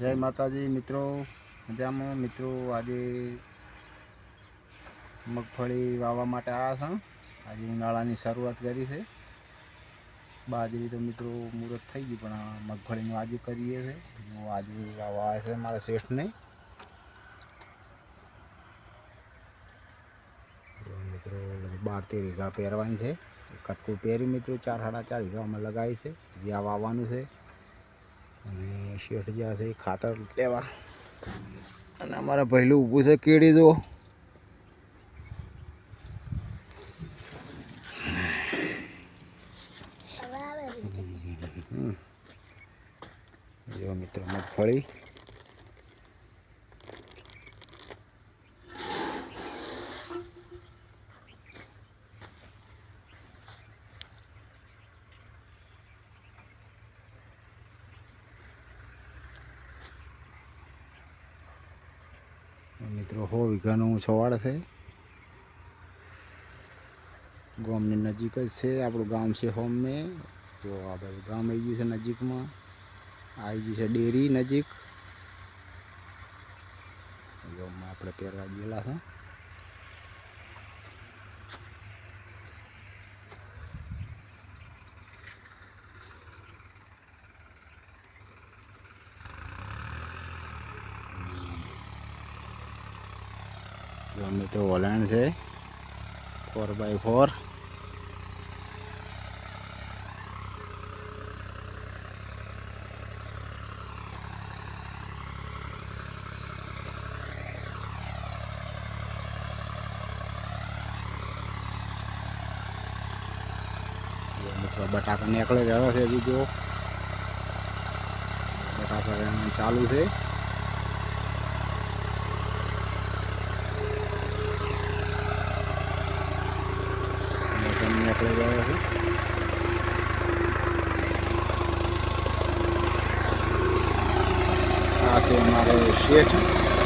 જય માતાજી, મિત્રો. મજામાં? મિત્રો, આજે મગફળી વાવવા માટે આવ્યા છે આજે ઉનાળાની શરૂઆત કરી છે. બાજરી તો, મિત્રો મુહૂર્ત થઈ ગયું પણ મગફળીનું આજે કરીએ છે. આજે વાવવા આવે છે મારા શેઠને. મિત્રો બાર તેર વીઘા પહેરવાની છે. કટકું પહેર્યું, મિત્રો, ચાર સાડા ચાર વીઘામાં લગાવી છે. જે આ વાવવાનું છે અને શેઠ જ્યાં છે એ ખાતર લેવા. અને અમારા પહેલું ઊભું છે કેળી હમ. જો મિત્રો મગફળી. મિત્રો, હો વીઘાનું છવાડ છે. ગામની નજીક જ છે, આપણું ગામ છે હોમ. મેં જો આ બધું ગામ આવી ગયું છે નજીકમાં. આવી ગયું છે ડેરી નજીક. જો આપણે પહેરવા ગયેલા છે. જો મિત્રો વલણ છે ફોર બાય ફોર જો મિત્રો બટાકા નીકળે રહ્યો છે હજી જો બટાકા વેણવાનું ચાલુ છે બટન નીકળી ગયો છે આ છે અમારે શેઠ ભાઈ તો